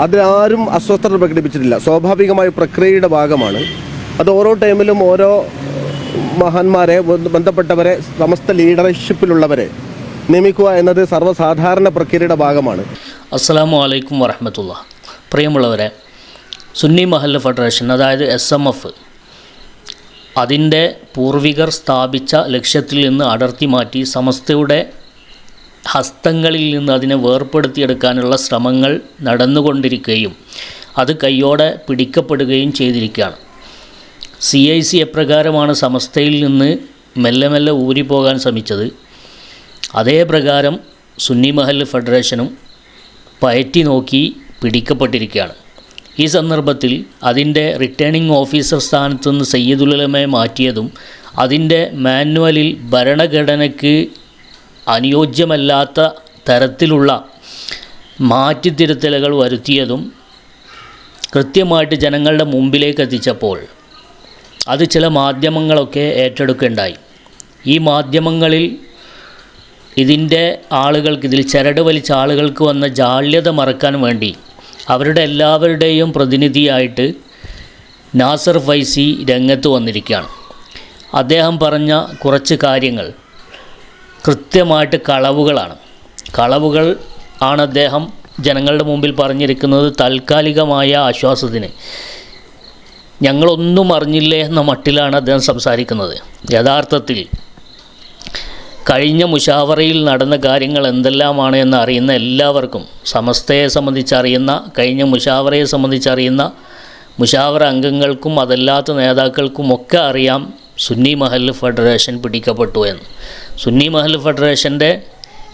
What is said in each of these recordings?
അതിലാരും അസ്വസ്ഥത പ്രകടിപ്പിച്ചിട്ടില്ല. സ്വാഭാവികമായ പ്രക്രിയയുടെ ഭാഗമാണ്. അത് ഓരോ ടൈമിലും ഓരോ മഹാന്മാരെ ബന്ധപ്പെട്ടവരെ സമസ്ത ലീഡർഷിപ്പിലുള്ളവരെ നിയമിക്കുക എന്നത് സർവസാധാരണ പ്രക്രിയയുടെ ഭാഗമാണ്. അസ്സലാമു അലൈക്കും വറഹമത്തുള്ള. പ്രിയമുള്ളവരെ സുന്നി മഹല്ല ഫെഡറേഷൻ അതായത് എസ് എം എഫ് അതിന്റെ പൂർവികർ സ്ഥാപിച്ച ലക്ഷ്യത്തിൽ നിന്ന് അടർത്തി മാറ്റി സമസ്തയുടെ ഹസ്തങ്ങളിൽ നിന്ന് അതിനെ വേർപ്പെടുത്തിയെടുക്കാനുള്ള ശ്രമങ്ങൾ നടന്നുകൊണ്ടിരിക്കുകയും അത് കൈയോടെ പിടിക്കപ്പെടുകയും ചെയ്തിരിക്കുകയാണ്. സി ഐ സി എപ്രകാരമാണ് സമസ്തയിൽ നിന്ന് മെല്ലെ മെല്ലെ ഊരിപ്പോകാൻ ശ്രമിച്ചത്? അതേ പ്രകാരം സുന്നി മഹൽ ഫെഡറേഷനും പയറ്റി നോക്കി പിടിക്കപ്പെട്ടിരിക്കുകയാണ്. ഈ സന്ദർഭത്തിൽ അതിന്റെ റിട്ടേണിംഗ് ഓഫീസർ സ്ഥാനത്തുനിന്ന് സയ്യിദുലമയെ മാറ്റിയതും അതിന്റെ മാനുവലിൽ ഭരണഘടനയ്ക്ക് അനുയോജ്യമല്ലാത്ത തരത്തിലുള്ള മാറ്റിത്തിരുത്തലുകൾ വരുത്തിയതും കൃത്യമായിട്ട് ജനങ്ങളുടെ മുമ്പിലേക്ക് എത്തിച്ചപ്പോൾ അത് ചില മാധ്യമങ്ങളൊക്കെ ഏറ്റെടുക്കുകയുണ്ടായി ഈ മാധ്യമങ്ങളിൽ ഇതിന്റെ ആളുകൾക്ക് ഇതിൽ ചരട് വലിച്ച ആളുകൾക്ക് വന്ന ജാള്യത മറക്കാൻ വേണ്ടി അവരുടെ എല്ലാവരുടെയും പ്രതിനിധിയായിട്ട് നാസർ ഫൈസി രംഗത്ത് വന്നിരിക്കുകയാണ്. അദ്ദേഹം പറഞ്ഞ കുറച്ച് കാര്യങ്ങൾ കൃത്യമായിട്ട് കളവുകളാണ്. കളവുകൾ ആണ് അദ്ദേഹം ജനങ്ങളുടെ മുമ്പിൽ പറഞ്ഞിരിക്കുന്നത് താൽക്കാലികമായ ആശ്വാസത്തിന്. ഞങ്ങളൊന്നും അറിഞ്ഞില്ലേ എന്ന മട്ടിലാണ് അദ്ദേഹം സംസാരിക്കുന്നത്. യഥാർത്ഥത്തിൽ കഴിഞ്ഞ മുഷാവറയിൽ നടന്ന കാര്യങ്ങൾ എന്തെല്ലാമാണ് എന്ന് അറിയുന്ന എല്ലാവർക്കും സമസ്തയെ സംബന്ധിച്ചറിയുന്ന കഴിഞ്ഞ മുഷാവറയെ സംബന്ധിച്ചറിയുന്ന മുഷാവറ അംഗങ്ങൾക്കും അതല്ലാത്ത നേതാക്കൾക്കും ഒക്കെ അറിയാം സുന്നി മഹൽ ഫെഡറേഷൻ പിടിക്കപ്പെട്ടു എന്ന്. സുന്നി മഹൽ ഫെഡറേഷന്റെ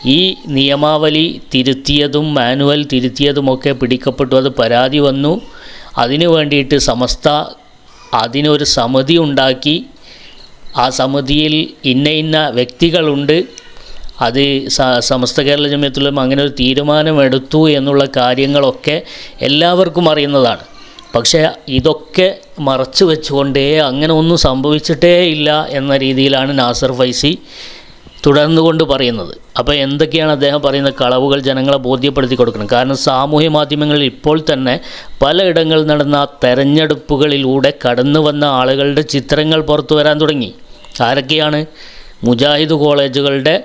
ഈ നിയമാവലി തിരുത്തിയതും മാനുവൽ തിരുത്തിയതുമൊക്കെ പിടിക്കപ്പെട്ടു. അത് പരാതി വന്നു. അതിനു വേണ്ടിയിട്ട് സമസ്ത അതിനൊരു സമിതി ഉണ്ടാക്കി. ആ സമിതിയിൽ ഇന്ന ഇന്ന വ്യക്തികളുണ്ട്. അത് സമസ്ത കേരള ജമ്യത്തിലും അങ്ങനെ ഒരു തീരുമാനമെടുത്തു എന്നുള്ള കാര്യങ്ങളൊക്കെ എല്ലാവർക്കും അറിയുന്നതാണ്. പക്ഷേ ഇതൊക്കെ മറച്ചു വെച്ചുകൊണ്ടേ അങ്ങനെ ഒന്നും സംഭവിച്ചിട്ടേ ഇല്ല എന്ന രീതിയിലാണ് നാസർ ഫൈസി തുടർന്നുകൊണ്ട് പറയുന്നത്. അപ്പോൾ എന്തൊക്കെയാണ് അദ്ദേഹം പറയുന്ന കളവുകൾ ജനങ്ങളെ ബോധ്യപ്പെടുത്തി കൊടുക്കണം. കാരണം സാമൂഹ്യ മാധ്യമങ്ങളിൽ ഇപ്പോൾ തന്നെ പലയിടങ്ങളിൽ നടന്ന തെരഞ്ഞെടുപ്പുകളിലൂടെ കടന്നു വന്ന ആളുകളുടെ ചിത്രങ്ങൾ പുറത്തു വരാൻ തുടങ്ങി. ആരൊക്കെയാണ്? മുജാഹിദ് കോളേജുകളുടെ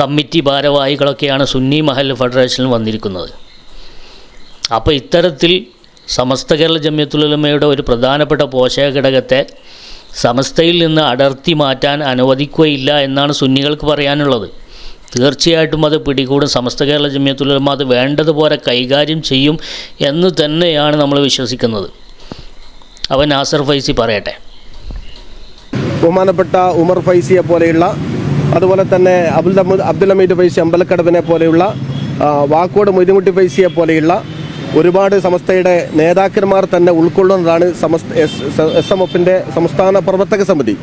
കമ്മിറ്റി ഭാരവാഹികളൊക്കെയാണ് സുന്നി മഹൽ ഫെഡറേഷനിൽ വന്നിരിക്കുന്നത്. അപ്പോൾ ഇത്തരത്തിൽ സമസ്ത കേരള ജമ്യത്തുലമയുടെ ഒരു പ്രധാനപ്പെട്ട പോഷക ഘടകത്തെ സമസ്തയിൽ നിന്ന് അടർത്തി മാറ്റാൻ അനുവദിക്കുകയില്ല എന്നാണ് സുന്നികൾക്ക് പറയാനുള്ളത്. തീർച്ചയായിട്ടും അത് പിടികൂടും. സമസ്ത കേരള ജമ്യത്തുലമ അത് വേണ്ടതുപോലെ കൈകാര്യം ചെയ്യും എന്ന് തന്നെയാണ് നമ്മൾ വിശ്വസിക്കുന്നത്. അവൻ നാസർ ഫൈസി പറയട്ടെ. ബഹുമാനപ്പെട്ട ഉമർ ഫൈസിയെ പോലെയുള്ള അതുപോലെ തന്നെ അബ്ദുൽ അബ്ദുൽ ഹമീദ് ഫൈസി അമ്പലക്കടവിനെ പോലെയുള്ള വാക്കോട് മൊയ്തുമുട്ടി ഫൈസിയെ പോലെയുള്ള ഒരുപാട് സമസ്തയുടെ നേതാക്കന്മാർ തന്നെ ഉൾക്കൊള്ളുന്നതാണ് സമസ്ത എസ് എം എഫിന്റെ സംസ്ഥാന പ്രവർത്തക സമിതി.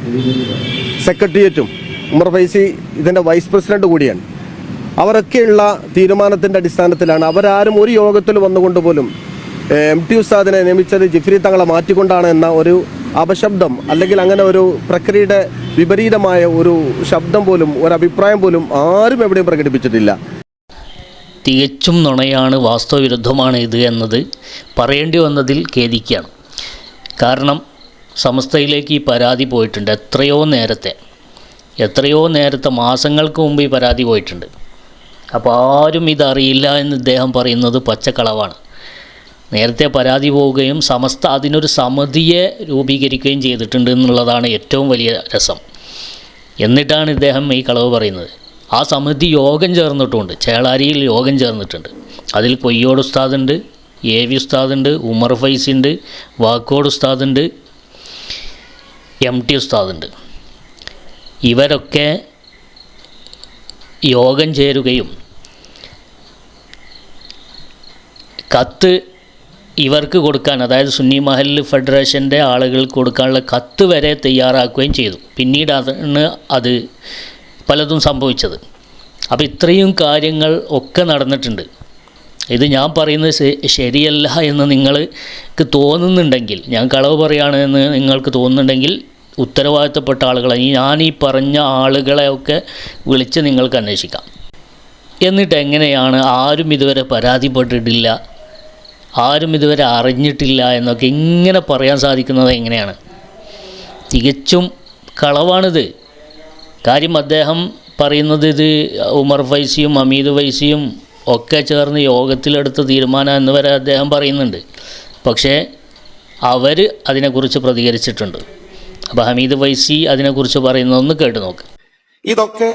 സെക്രട്ടേറിയറ്റും ഉമർ ഫൈസി ഇതിന്റെ വൈസ് പ്രസിഡന്റ് കൂടിയാണ്. അവരൊക്കെയുള്ള തീരുമാനത്തിന്റെ അടിസ്ഥാനത്തിലാണ് അവരാരും ഒരു യോഗത്തിൽ വന്നുകൊണ്ട് പോലും എം ടി ഉസ്താദിനെ നിയമിച്ചത് ജിഫ്രി തങ്ങളെ മാറ്റിക്കൊണ്ടാണ് എന്ന ഒരു അപശബ്ദം അല്ലെങ്കിൽ അങ്ങനെ ഒരു പ്രക്രിയയുടെ വിപരീതമായ ഒരു ശബ്ദം പോലും ഒരു അഭിപ്രായം പോലും ആരും എവിടെയും പ്രകടിപ്പിച്ചിട്ടില്ല. തികച്ചും നുണയാണ് വാസ്തവവിരുദ്ധമാണ് ഇത് എന്നത് പറയേണ്ടി വന്നതിൽ ഖേദിക്കുകയാണ്. കാരണം സമസ്തയിലേക്ക് ഈ പരാതി പോയിട്ടുണ്ട് എത്രയോ നേരത്തെ. എത്രയോ നേരത്തെ മാസങ്ങൾക്ക് മുമ്പ് ഈ പരാതി പോയിട്ടുണ്ട്. അപ്പോൾ ആരും ഇതറിയില്ല എന്ന് ഇദ്ദേഹം പറയുന്നത് പച്ചക്കളവാണ്. നേരത്തെ പരാതി പോവുകയും സമസ്ത അതിനൊരു സമിതിയെ രൂപീകരിക്കുകയും ചെയ്തിട്ടുണ്ട് എന്നുള്ളതാണ് ഏറ്റവും വലിയ രസം. എന്നിട്ടാണ് ഇദ്ദേഹം ഈ കളവ് പറയുന്നത്. ആ സമിതി യോഗം ചേർന്നിട്ടുണ്ട്. ചേളാരിയിൽ യോഗം ചേർന്നിട്ടുണ്ട്. അതിൽ കൊയ്യോട് ഉസ്താദുണ്ട് എ വി ഉസ്താദുണ്ട് ഉമർ ഫൈസി ഉണ്ട് വാക്കോട് ഉസ്താദുണ്ട് എം ടി ഉസ്താദുണ്ട്. ഇവരൊക്കെ യോഗം ചേരുകയും കത്ത് ഇവർക്ക് കൊടുക്കാൻ അതായത് സുന്നി മഹൽ ഫെഡറേഷന്റെ ആളുകൾക്ക് കൊടുക്കാനുള്ള കത്ത് വരെ തയ്യാറാക്കുകയും ചെയ്തു. പിന്നീട് അതാണ് അത് പലതും സംഭവിച്ചത്. അപ്പോൾ ഇത്രയും കാര്യങ്ങൾ ഒക്കെ നടന്നിട്ടുണ്ട്. ഇത് ഞാൻ പറയുന്നത് ശരിയല്ല എന്ന് നിങ്ങൾക്ക് തോന്നുന്നുണ്ടെങ്കിൽ ഞാൻ കളവ് പറയുകയാണ് എന്ന് നിങ്ങൾക്ക് തോന്നുന്നുണ്ടെങ്കിൽ ഉത്തരവാദിത്തപ്പെട്ട ആളുകളെ ഞാൻ ഈ പറഞ്ഞ ആളുകളെയൊക്കെ വിളിച്ച് നിങ്ങൾക്ക് അന്വേഷിക്കാം. എന്നിട്ട് എങ്ങനെയാണ് ആരും ഇതുവരെ പരാതിപ്പെട്ടിട്ടില്ല ആരും ഇതുവരെ അറിഞ്ഞിട്ടില്ല എന്നൊക്കെ ഇങ്ങനെ പറയാൻ സാധിക്കുന്നത് എങ്ങനെയാണ്? തികച്ചും കളവാണിത്. കാര്യം അദ്ദേഹം പറയുന്നത് ഇത് ഉമർ ഫൈസിയും ഹമീദ് ഫൈസിയും ഒക്കെ ചേർന്ന് യോഗത്തിലെടുത്ത തീരുമാനം എന്ന് വരെ അദ്ദേഹം പറയുന്നുണ്ട്. പക്ഷേ അവർ അതിനെക്കുറിച്ച് പ്രതികരിച്ചിട്ടുണ്ട്. അപ്പോൾ ഹമീദ് വൈസി അതിനെക്കുറിച്ച് പറയുന്നതൊന്ന് കേട്ട് നോക്ക്. ഇതൊക്കെ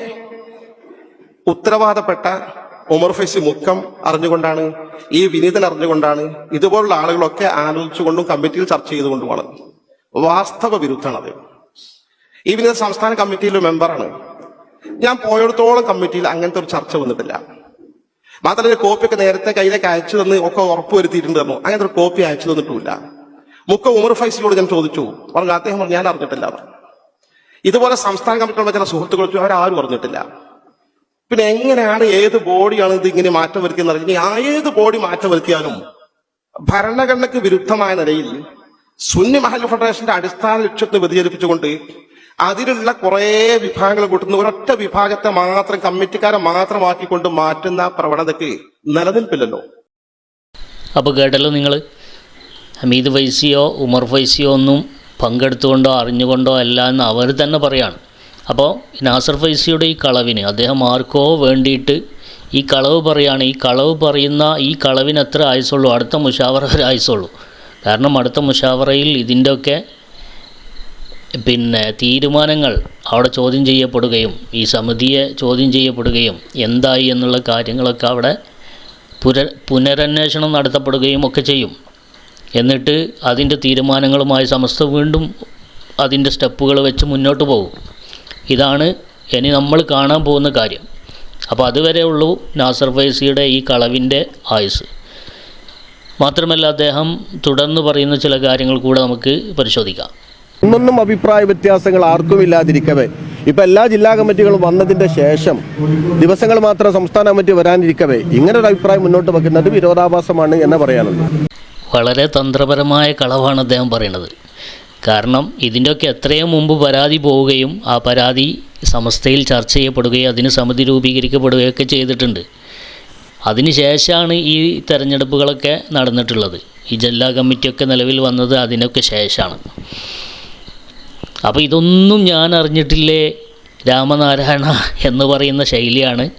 ഉത്തരവാദപ്പെട്ട ഉമർ ഫൈസി മുഖം അറിഞ്ഞുകൊണ്ടാണ് ഈ വിനീതൻ അറിഞ്ഞുകൊണ്ടാണ് ഇതുപോലുള്ള ആളുകളൊക്കെ ആലോചിച്ചുകൊണ്ടും കമ്മിറ്റിയിൽ ചർച്ച ചെയ്തുകൊണ്ടുമാണ്. വാസ്തവ വിരുദ്ധമാണത് ഈ വിനീത സംസ്ഥാന കമ്മിറ്റിയിലെ മെമ്പറാണ്. ഞാൻ പോയിടത്തോളം കമ്മിറ്റിയിൽ അങ്ങനത്തെ ഒരു ചർച്ച വന്നിട്ടില്ല. മാത്രമല്ല കോപ്പിയൊക്കെ നേരത്തെ കയ്യിലേക്ക് അയച്ചു തന്ന് ഒക്കെ ഉറപ്പ് വരുത്തിയിട്ടുണ്ട് തന്നു അങ്ങനത്തെ ഒരു കോപ്പി അയച്ചു തന്നിട്ടുമില്ല. മുക്ക ഉമർ ഫൈസിയോട് ഞാൻ ചോദിച്ചു. പറഞ്ഞു അദ്ദേഹം ഞാൻ അറിഞ്ഞിട്ടില്ല ഇതുപോലെ സംസ്ഥാന കമ്മിറ്റിയുള്ള ചില സുഹൃത്തുക്കൾ അവരാരും അറിഞ്ഞിട്ടില്ല. പിന്നെ എങ്ങനെയാണ് ഏത് ബോഡിയാണ് ഇത് ഇങ്ങനെ മാറ്റം വരുത്തിയെന്ന് ആ ഏത് ബോഡി മാറ്റം വരുത്തിയാലും ഭരണഘടനയ്ക്ക് വിരുദ്ധമായ നിലയിൽ സുന്നി മഹൽ ഫെഡറേഷന്റെ അടിസ്ഥാന ലക്ഷ്യത്തെ വ്യതിചലിപ്പിച്ചുകൊണ്ട് അതിലുള്ള കുറേ വിഭാഗങ്ങൾ കൂട്ടുന്ന. ഒരൊറ്റ വിഭാഗത്തെ മാത്രം കമ്മിറ്റിക്കാരെ മാത്രമാക്കിക്കൊണ്ട് മാറ്റുന്ന പ്രവണതയ്ക്ക് നിലനിൽപ്പില്ലല്ലോ. അപ്പോൾ കേട്ടല്ലോ നിങ്ങൾ ഹമീദ് ഫൈസിയോ ഉമർ ഫൈസിയോ ഒന്നും പങ്കെടുത്തുകൊണ്ടോ അറിഞ്ഞുകൊണ്ടോ അല്ല എന്ന് അവർ തന്നെ പറയാണ്. അപ്പോൾ നാസർ ഫൈസിയുടെ ഈ കളവിന് അദ്ദേഹം ആർക്കോ വേണ്ടിയിട്ട് ഈ കളവ് പറയാണ്. ഈ കളവ് പറയുന്ന ഈ കളവിന് എത്ര ആയുസുള്ളൂ അടുത്ത മുഷാവറ ഒരു ആയുസുള്ളൂ കാരണം അടുത്ത മുഷാവറയിൽ ഇതിന്റെയൊക്കെ പിന്നെ തീരുമാനങ്ങൾ അവിടെ ചോദ്യം ചെയ്യപ്പെടുകയും ഈ സമിതിയെ ചോദ്യം ചെയ്യപ്പെടുകയും എന്തായി എന്നുള്ള കാര്യങ്ങളൊക്കെ അവിടെ പുര പുനരന്വേഷണം നടത്തപ്പെടുകയും ഒക്കെ ചെയ്യും. എന്നിട്ട് അതിന്റെ തീരുമാനങ്ങളുമായി സമസ്ത വീണ്ടും അതിന്റെ സ്റ്റെപ്പുകൾ വെച്ച് മുന്നോട്ട് പോകും. ഇതാണ് ഇനി നമ്മൾ കാണാൻ പോകുന്ന കാര്യം. അപ്പോൾ അതുവരെ ഉള്ളൂ നാസർ ഫൈസിയുടെ ഈ കളവിന്റെ ആയുസ്. മാത്രമല്ല അദ്ദേഹം തുടർന്ന് പറയുന്ന ചില കാര്യങ്ങൾ കൂടെ നമുക്ക് പരിശോധിക്കാം. ഒന്നൊന്നും അഭിപ്രായ വ്യത്യാസങ്ങൾ ആർക്കും ഇല്ലാതിരിക്കവേ. ഇപ്പൊ എല്ലാ ജില്ലാ കമ്മിറ്റികളും വന്നതിന്റെ ശേഷം ദിവസങ്ങൾ മാത്രം സംസ്ഥാന കമ്മിറ്റി വരാനിരിക്കവേ. ഇങ്ങനെ ഒരു അഭിപ്രായം മുന്നോട്ട് വെക്കുന്നത് വിരോധാഭാസമാണ് എന്ന് പറയാനുള്ളൂ വളരെ തന്ത്രപരമായ കളവാണ് അദ്ദേഹം പറയുന്നത്. കാരണം ഇതിന്റെയൊക്കെ എത്രയും മുമ്പ് പരാതി പോവുകയും ആ പരാതി സമസ്തയിൽ ചർച്ച ചെയ്യപ്പെടുകയും അതിന് സമിതി രൂപീകരിക്കപ്പെടുകയൊക്കെ ചെയ്തിട്ടുണ്ട്. അതിനുശേഷമാണ് ഈ തെരഞ്ഞെടുപ്പുകളൊക്കെ നടന്നിട്ടുള്ളത്. ഈ ജില്ലാ കമ്മിറ്റിയൊക്കെ നിലവിൽ വന്നത് അതിനൊക്കെ ശേഷമാണ്. അപ്പോൾ ഇതൊന്നും ഞാൻ അറിഞ്ഞിട്ടില്ലേ? രാമനാരായണ എന്ന് പറയുന്ന ശൈലിയാണ്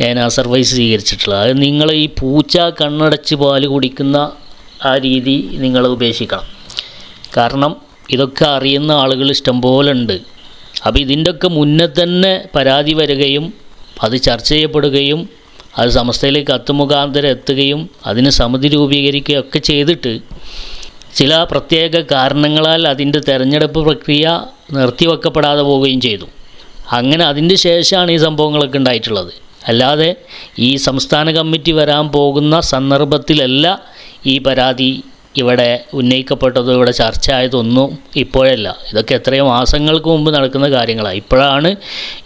ഞാൻ ആ സർവൈസ് സ്വീകരിച്ചിട്ടുള്ളത്. അത് നിങ്ങൾ ഈ പൂച്ച കണ്ണടച്ച് പാൽ കുടിക്കുന്ന ആ രീതി നിങ്ങൾ ഉപേക്ഷിക്കണം. കാരണം ഇതൊക്കെ അറിയുന്ന ആളുകൾ ഇഷ്ടംപോലെ ഉണ്ട്. അപ്പോൾ ഇതിന്റെയൊക്കെ മുന്നേ തന്നെ പരാതി വരികയും അത് ചർച്ച ചെയ്യപ്പെടുകയും അത് സമസ്തയിലേക്ക് അത്തുമുഖാന്തരം എത്തുകയും അതിന് സമിതി രൂപീകരിക്കുകയൊക്കെ ചെയ്തിട്ട് ചില പ്രത്യേക കാരണങ്ങളാൽ അതിന്റെ തെരഞ്ഞെടുപ്പ് പ്രക്രിയ നിർത്തിവെക്കപ്പെടാതെ പോവുകയും ചെയ്തു. അങ്ങനെ അതിന്റെ ശേഷമാണ് ഈ സംഭവങ്ങളൊക്കെ ഉണ്ടായിട്ടുള്ളത്. അല്ലാതെ ഈ സംസ്ഥാന കമ്മിറ്റി വരാൻ പോകുന്ന സന്ദർഭത്തിലല്ല ഈ പരാതി ഇവിടെ ഉന്നയിക്കപ്പെട്ടതോ ഇവിടെ ചർച്ച ആയതൊന്നും ഇപ്പോഴല്ല. ഇതൊക്കെ എത്രയോ മാസങ്ങൾക്ക് മുമ്പ് നടക്കുന്ന കാര്യങ്ങളാണ്. ഇപ്പോഴാണ്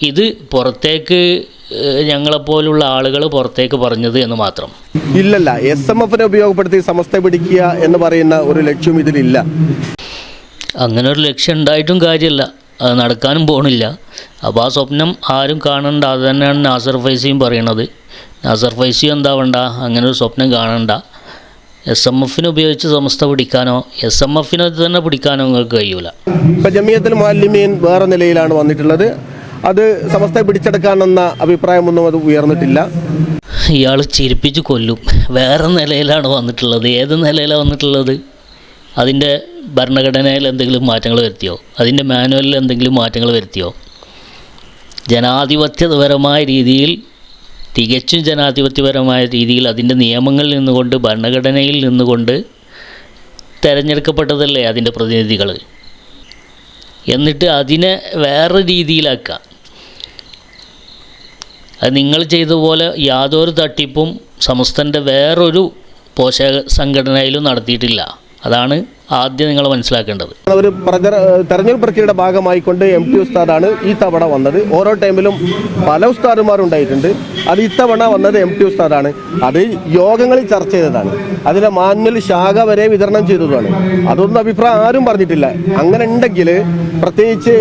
ഇത് പുറത്തേക്ക് ഞങ്ങളെപ്പോലുള്ള ആളുകൾ പുറത്തേക്ക് പറഞ്ഞത് എന്ന് മാത്രം. ഇല്ലല്ല എസ് എം എഫിനെ ഉപയോഗപ്പെടുത്തി സമസ്ത പിടിക്കുക എന്ന് പറയുന്ന ഒരു ലക്ഷ്യം ഇതിലില്ല. അങ്ങനെ ഒരു ലക്ഷ്യം ഉണ്ടായിട്ടും കാര്യമില്ല അത് നടക്കാനും പോണില്ല. അപ്പോൾ ആ സ്വപ്നം ആരും കാണണ്ട. അത് തന്നെയാണ് നാസർ ഫൈസിയും പറയണത്. നാസർ ഫൈസി എന്താ വേണ്ട അങ്ങനെ ഒരു സ്വപ്നം കാണണ്ട. എസ് എം എഫിനെ ഉപയോഗിച്ച് സമസ്ത പിടിക്കാനോ എസ് എം എഫിനെ തന്നെ പിടിക്കാനോ നിങ്ങൾക്ക് കഴിയൂല. ഇപ്പം ജമിയത്തിൽ മുഅല്ലിമീൻ വേറെ നിലയിലാണ് വന്നിട്ടുള്ളത്. അത് സമസ്തയെ പിടിച്ചെടുക്കാനെന്ന അഭിപ്രായമൊന്നും അത് ഉയർന്നിട്ടില്ല. ഇയാൾ ചിരിപ്പിച്ച് കൊല്ലും. വേറെ നിലയിലാണ് വന്നിട്ടുള്ളത്. ഏത് നിലയിലാണ് വന്നിട്ടുള്ളത്? അതിന്റെ ഭരണഘടനയിൽ എന്തെങ്കിലും മാറ്റങ്ങൾ വരുത്തിയോ? അതിന്റെ മാനുവലിൽ എന്തെങ്കിലും മാറ്റങ്ങൾ വരുത്തിയോ? ജനാധിപത്യപരമായ രീതിയിൽ തികച്ചും ജനാധിപത്യപരമായ രീതിയിൽ അതിന്റെ നിയമങ്ങളിൽ നിന്നുകൊണ്ട് ഭരണഘടനയിൽ നിന്നുകൊണ്ട് തിരഞ്ഞെടുക്കപ്പെട്ടതല്ലേ അതിന്റെ പ്രതിനിധികൾ? എന്നിട്ട് അതിനെ വേറെ രീതിയിലാക്കുക. അത് നിങ്ങൾ ചെയ്ത പോലെ യാതൊരു തട്ടിപ്പും സമസ്തന്റെ വേറൊരു പോഷക സംഘടനയിലും നടത്തിയിട്ടില്ല. അതാണ് ആദ്യം നിങ്ങൾ മനസ്സിലാക്കേണ്ടത്. ഒരു തെരഞ്ഞെടുപ്പ് പ്രക്രിയയുടെ ഭാഗമായിക്കൊണ്ട് എം ടി ഉസ്താദാണ് ഈ തവണ വന്നത്. ഓരോ ടൈമിലും പല ഉസ്താദുമാരുണ്ടായിട്ടുണ്ട്. അത് ഇത്തവണ വന്നത് എം ടി ഉസ്താദാണ്. അത് യോഗങ്ങളിൽ ചർച്ച ചെയ്തതാണ്. അതിലെ മാനുവൽ ശാഖ വരെ വിതരണം ചെയ്തതാണ്. അതൊന്നും അഭിപ്രായം ആരും പറഞ്ഞിട്ടില്ല. അങ്ങനെ ഉണ്ടെങ്കിൽ പ്രത്യേകിച്ച്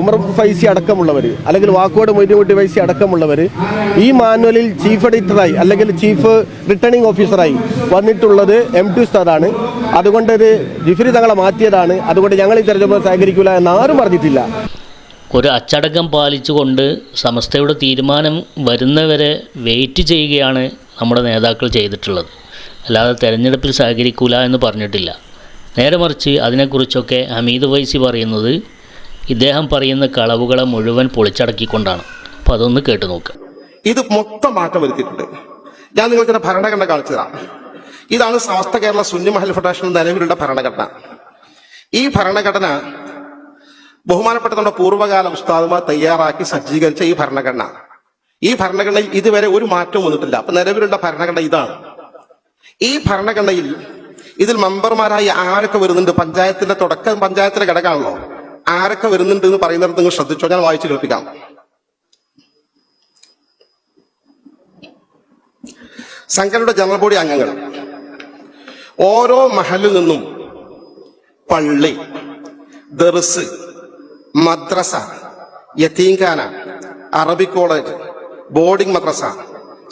ഉമർ ഫൈസി അടക്കമുള്ളവർ അല്ലെങ്കിൽ വാക്കോട് മൊയ്തുകുട്ടി ഫൈസി അടക്കമുള്ളവർ ഈ മാനുവലിൽ ചീഫ് എഡിറ്ററായി അല്ലെങ്കിൽ ചീഫ് റിട്ടേണിംഗ് ഓഫീസറായി വന്നിട്ടുള്ളത് എം ടി ഉസ്താദാണ്. അതുകൊണ്ട് ഇത് ജിഫിരി തങ്ങളെ മാറ്റിയതാണ്. അതുകൊണ്ട് ഞങ്ങൾ ഈ തെരഞ്ഞെടുപ്പ് സഹകരിക്കില്ല എന്ന് ആരും പറഞ്ഞിട്ടില്ല ഒരു അച്ചടക്കം പാലിച്ചുകൊണ്ട് സമസ്തയുടെ തീരുമാനം വരുന്നവരെ വെയിറ്റ് ചെയ്യുകയാണ് നമ്മുടെ നേതാക്കൾ ചെയ്തിട്ടുള്ളത്. അല്ലാതെ തെരഞ്ഞെടുപ്പിൽ സഹകരിക്കൂല എന്ന് പറഞ്ഞിട്ടില്ല. നേരെ മറിച്ച് അതിനെക്കുറിച്ചൊക്കെ ഹമീദ് വൈസി പറയുന്നത് ഇദ്ദേഹം പറയുന്ന കളവുകളെ മുഴുവൻ പൊളിച്ചടക്കിക്കൊണ്ടാണ്. അപ്പോൾ അതൊന്ന് കേട്ടു നോക്കുക ഇത് മൊത്തം മാറ്റം വരുത്തിയിട്ടുണ്ട്. ഞാൻ നിങ്ങൾക്ക് ഭരണഘടന കാണിച്ചതാണ് ഇതാണ് സമസ്ത കേരള സുന്നി മഹൽ ഫെഡറേഷൻ നിലവിലുള്ള ഭരണഘടന. ഈ ഭരണഘടന ബഹുമാനപ്പെട്ട നമ്മുടെ പൂർവകാല ഉസ്താദുമാർ തയ്യാറാക്കി സജ്ജീകരിച്ച ഈ ഭരണഘടന. ഈ ഭരണഘടനയിൽ ഇതുവരെ ഒരു മാറ്റവും വന്നിട്ടില്ല. അപ്പൊ നിലവിലുള്ള ഭരണഘടന ഇതാണ്. ഈ ഭരണഘടനയിൽ ഇതിൽ മെമ്പർമാരായി ആരൊക്കെ വരുന്നുണ്ട്? പഞ്ചായത്തിന്റെ തുടക്കം പഞ്ചായത്തിലെ ഘടകമാണല്ലോ. ആരൊക്കെ വരുന്നുണ്ട് എന്ന് പറയുന്നത് നിങ്ങൾ ശ്രദ്ധിച്ചോ? ഞാൻ വായിച്ചു കേൾപ്പിക്കാം. സംഘടനയുടെ ജനറൽ ബോഡി അംഗങ്ങൾ. ഓരോ മഹലിൽ നിന്നും പള്ളി ദർസ് മദ്രസ യത്തീംഖാന അറബി കോളേജ് ബോർഡിംഗ് മദ്രസ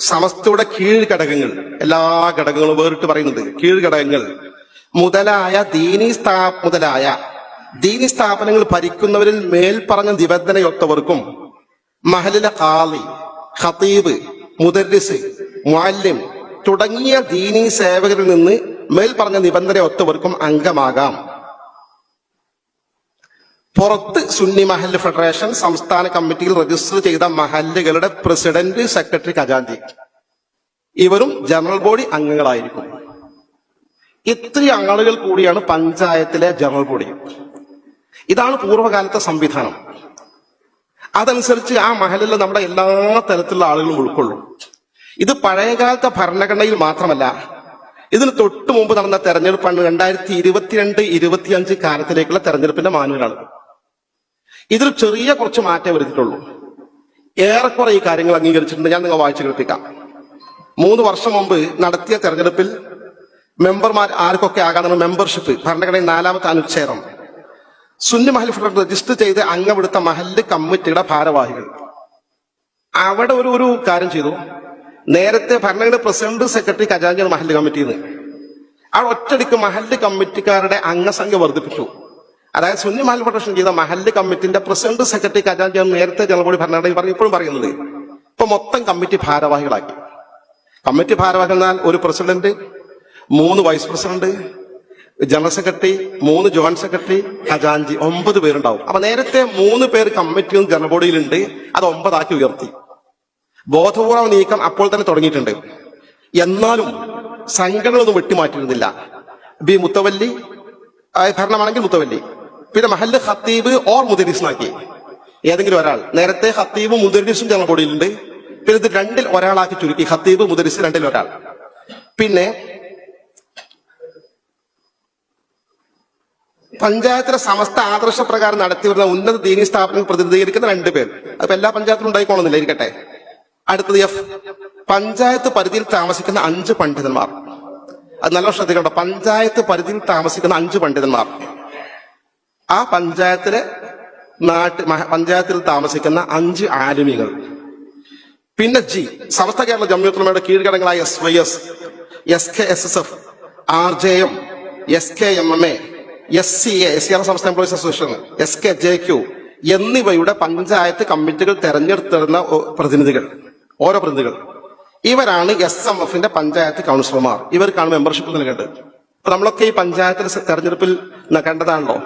സമസ്തയുടെ കീഴ് ഘടകങ്ങൾ എല്ലാ ഘടകങ്ങളും വേറിട്ട് പറയുന്നുണ്ട് കീഴ് ഘടകങ്ങൾ മുതലായ ദീനി സ്ഥാ മുതലായ ദീനി സ്ഥാപനങ്ങൾ ഭരിക്കുന്നവരിൽ മേൽപ്പറഞ്ഞ നിബന്ധനയൊത്തവർക്കും മഹലിലെ ഖാലി ഖതീബ് മുദരിസ് മുഅല്ലിം തുടങ്ങിയ ദീനി സേവകരിൽ നിന്ന് മേൽ പറഞ്ഞ നിബന്ധന ഒത്തവർക്കും അംഗമാകാം. പുറത്ത് സുന്നി മഹൽ ഫെഡറേഷൻ സംസ്ഥാന കമ്മിറ്റിയിൽ രജിസ്റ്റർ ചെയ്ത മഹല്ലുകളുടെ പ്രസിഡന്റ് സെക്രട്ടറി ഖജാൻജി ഇവരും ജനറൽ ബോഡി അംഗങ്ങളായിരിക്കും. ഇത്രയും ആളുകൾ കൂടിയാണ് പഞ്ചായത്തിലെ ജനറൽ ബോഡി. ഇതാണ് പൂർവകാലത്തെ സംവിധാനം. അതനുസരിച്ച് ആ മഹലിൽ നമ്മുടെ എല്ലാ തരത്തിലുള്ള ആളുകളും ഉൾക്കൊള്ളും. ഇത് പഴയകാലത്തെ ഭരണഘടനയിൽ മാത്രമല്ല ഇതിന് തൊട്ടു മുമ്പ് നടന്ന തെരഞ്ഞെടുപ്പാണ് രണ്ടായിരത്തി ഇരുപത്തിരണ്ട് ഇരുപത്തിയഞ്ച് കാലത്തിലേക്കുള്ള തെരഞ്ഞെടുപ്പിന്റെ മാനുവലാണ് ഇതിൽ ചെറിയ കുറച്ച് മാറ്റം വരുത്തിയിട്ടുള്ളൂ. ഏറെക്കുറെ ഈ കാര്യങ്ങൾ അംഗീകരിച്ചിട്ടുണ്ട്. ഞാൻ നിങ്ങൾ വായിച്ചു കേൾപ്പിക്കാം. മൂന്ന് വർഷം മുമ്പ് നടത്തിയ തെരഞ്ഞെടുപ്പിൽ മെമ്പർമാർ ആർക്കൊക്കെ ആകാനുള്ള മെമ്പർഷിപ്പ് ഭരണഘടനയിൽ നാലാമത്തെ അനുച്ഛേദം. സുന്നി മഹൽ ഫ്രണ്ട് രജിസ്റ്റർ ചെയ്ത് അംഗമെടുത്ത മഹല്ല് കമ്മിറ്റിയുടെ ഭാരവാഹികൾ. അവിടെ ഒരു ഒരു കാര്യം ചെയ്തു. നേരത്തെ ഭരണഘടന പ്രസിഡന്റ് സെക്രട്ടറി ഖജാൻജിയാണ് മഹല്ല് കമ്മിറ്റിന്ന് ആ ഒറ്റടിക്ക് മഹല്ല് കമ്മിറ്റിക്കാരുടെ അംഗസംഖ്യ വർദ്ധിപ്പിച്ചു. അതായത് സുന്നി മഹൽ പ്രൊട്ടക്ഷൻ ചെയ്ത മഹല്ല് കമ്മിറ്റിന്റെ പ്രസിഡന്റ് സെക്രട്ടറി ഖജാൻജിയാണ് നേരത്തെ ജനറൽ ഭരണഘടന പറഞ്ഞു ഇപ്പോഴും പറയുന്നത്. ഇപ്പൊ മൊത്തം കമ്മിറ്റി ഭാരവാഹികളാക്കി കമ്മിറ്റി ഭാരവാഹികൾ എന്നാൽ ഒരു പ്രസിഡന്റ് മൂന്ന് വൈസ് പ്രസിഡന്റ് ജനറൽ സെക്രട്ടറി മൂന്ന് ജോയിന്റ് സെക്രട്ടറി ഖജാൻജി ഒമ്പത് പേരുണ്ടാവും. അപ്പൊ നേരത്തെ മൂന്ന് പേര് കമ്മിറ്റിയും ജനറൽ ബോഡിയിലുണ്ട്. അത് ഒമ്പതാക്കി ഉയർത്തി. ബോധപൂർവ നീക്കം അപ്പോൾ തന്നെ തുടങ്ങിയിട്ടുണ്ട്. എന്നാലും സംഘടനകളൊന്നും വെട്ടിമാറ്റിയിരുന്നില്ല ബി മുത്തവല്ലി ഭരണമാണെങ്കിൽ മുത്തവല്ലി. പിന്നെ മഹല്ല് ഹത്തീബ് ഓർ മുദരീസിനാക്കി ഏതെങ്കിലും ഒരാൾ. നേരത്തെ ഹത്തീബും മുദരീസും ഞങ്ങൾ കൂടിയിട്ടുണ്ട് പിന്നെ ഇത് രണ്ടിൽ ഒരാളാക്കി ചുരുക്കി. ഹത്തീബ് മുദരീസ് രണ്ടിൽ ഒരാൾ. പിന്നെ പഞ്ചായത്തിലെ സമസ്ത ആദർശപ്രകാരം നടത്തിവരുന്ന ഉന്നത ദീനി സ്ഥാപനങ്ങൾ പ്രതിനിധീകരിക്കുന്ന രണ്ടുപേർ അപ്പൊ എല്ലാ പഞ്ചായത്തിലും ഉണ്ടായിക്കോളുന്നില്ല ഇരിക്കട്ടെ. അടുത്തത് എഫ് പഞ്ചായത്ത് പരിധിയിൽ താമസിക്കുന്ന അഞ്ച് പണ്ഡിതന്മാർ. അത് നല്ല ശ്രദ്ധിക്കണ്ട പഞ്ചായത്ത് പരിധിയിൽ താമസിക്കുന്ന അഞ്ച് പണ്ഡിതന്മാർ. ആ പഞ്ചായത്തിലെ നാട്ട് പഞ്ചായത്തിൽ താമസിക്കുന്ന അഞ്ച് ആലിമികൾ. പിന്നെ ജി സമസ്ത കേരള ജമ്മിയത്തുലമയുടെ കീഴ്ഘടകങ്ങളായ S Y S S K S S F R J M S K M M A S C A S Kerala Samsthana employees association S K J Q എന്നിവയുടെ പഞ്ചായത്ത് കമ്മിറ്റികൾ തെരഞ്ഞെടുത്തിരുന്ന പ്രതിനിധികൾ. ഓരോ പ്രതിനിധികൾ. ഇവരാണ് എസ് എം എഫിന്റെ പഞ്ചായത്ത് കൗൺസിലർമാർ. ഇവർക്കാണ് മെമ്പർഷിപ്പ് നൽകേണ്ടത് നമ്മളൊക്കെ ഈ പഞ്ചായത്തിൽ തെരഞ്ഞെടുപ്പിൽ കണ്ടതാണല്ലോ.